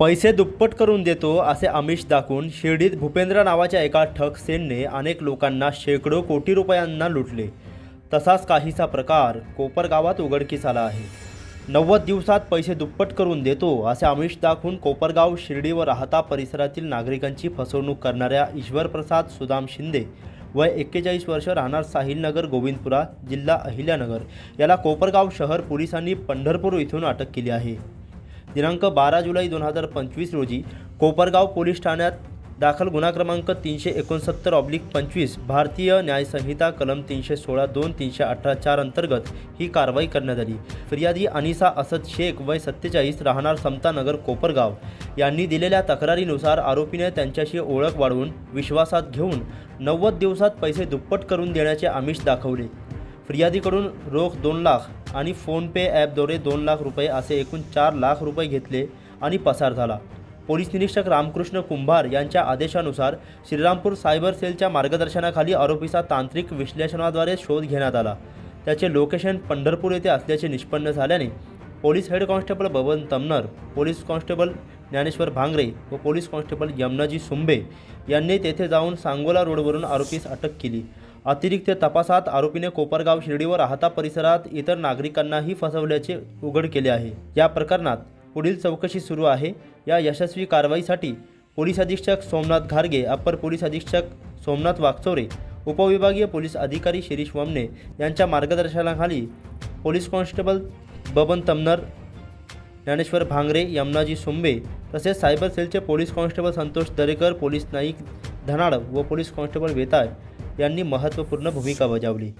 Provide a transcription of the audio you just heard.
पैसे दुप्पट करून देतो असे आमिष दाखवून शिर्डीत भूपेंद्र नावाच्या एका ठग सेनने अनेक लोकांना शेकडो कोटी रुपयांना लुटले. तसाच काहीसा प्रकार कोपर गावात उघडकीस आला आहे. नव्वद दिवसात पैसे दुप्पट करून देतो असे आमिष दाखवून कोपरगाव शिर्डी व राहता परिसरातील नागरिकांची फसवणूक करणाऱ्या ईश्वरप्रसाद सुदाम शिंदे वय एक्केचाळीस वर्ष राहणार साहिलनगर गोविंदपुरा जिल्हा अहिल्यानगर याला कोपरगाव शहर पोलिसांनी पंढरपूर इथून अटक केली आहे. दिनांक बारा जुलै दोन हजार पंचवीस रोजी कोपरगाव पोलीस ठाण्यात दाखल गुन्हा क्रमांक तीनशे एकोणसत्तर ऑब्लिक पंचवीस भारतीय न्यायसंहिता कलम तीनशे सोळा दोन तीनशे अठरा चार अंतर्गत ही कारवाई करण्यात आली. फिर्यादी अनिसा असद शेख वय सत्तेचाळीस राहणार समतानगर कोपरगाव. यांनी दिलेल्या तक्रारीनुसार आरोपीने त्यांच्याशी ओळख वाढवून विश्वासात घेऊन नव्वद दिवसात पैसे दुप्पट करून देण्याचे आमिष दाखवले. फिर्यादीकडून रोख दोन लाख आणि फोनपे ॲपद्वारे दोन लाख रुपये असे एकूण चार लाख रुपये घेतले आणि पसार झाला. पोलीस निरीक्षक रामकृष्ण कुंभार यांच्या आदेशानुसार श्रीरामपूर सायबर सेलच्या मार्गदर्शनाखाली आरोपीचा तांत्रिक विश्लेषणाद्वारे शोध घेण्यात आला. त्याचे लोकेशन पंढरपूर येथे असल्याचे निष्पन्न झाल्याने police head constable Baban Tamnar police constable Dnyaneshwar Bhangare व पोलीस कॉन्स्टेबल यमनाजी सुंबे यांनी तेथे जाऊन सांगोला रोडवरून आरोपीस अटक केली. अतिरिक्त तपासात आरोपीने कोपरगाव शिर्डी व राहता परिसरात इतर नागरिकांनाही फसवल्याचे उघड केले आहे. या प्रकरणात पुढील चौकशी सुरू आहे. या यशस्वी कारवाईसाठी पोलीस अधीक्षक सोमनाथ घारगे अप्पर पोलीस अधीक्षक सोमनाथ वागचोरे उपविभागीय पोलीस अधिकारी शिरीष वमने यांच्या मार्गदर्शनाखाली पोलीस कॉन्स्टेबल बबन तमनर ज्ञानेश्वर भांगरे यमनाजी सुंबे तसेच सायबर सेलचे police constable Santosh Darekar police Naik Dhanad व पोलीस कॉन्स्टेबल वेताळ यांनी महत्त्वपूर्ण भूमिका बजावली.